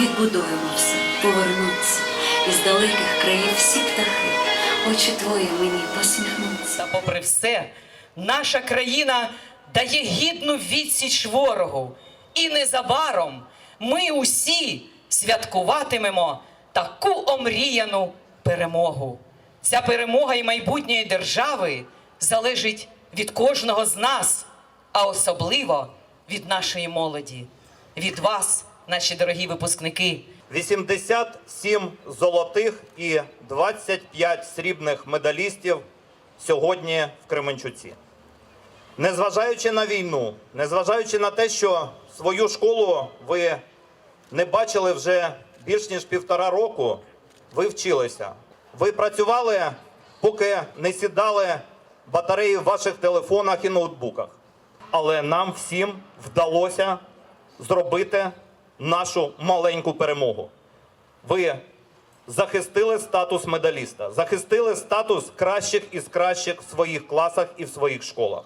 відбудуємо все, повернуться. Із далеких країв всі птахи, очі твої мені посміхнуться. Та попри все, наша країна дає гідну відсіч ворогу. І незабаром ми усі святкуватимемо таку омріяну перемогу. Ця перемога і майбутньої держави залежить від кожного з нас, а особливо від нашої молоді, від вас, наші дорогі випускники. 87 золотих і 25 срібних медалістів сьогодні в Кременчуці. Незважаючи на війну, незважаючи на те, що свою школу ви не бачили вже більш ніж півтора року, ви вчилися. Ви працювали, поки не сідали батареї в ваших телефонах і ноутбуках. Але нам всім вдалося зробити нашу маленьку перемогу. Ви захистили статус медаліста, захистили статус кращих із кращих в своїх класах і в своїх школах.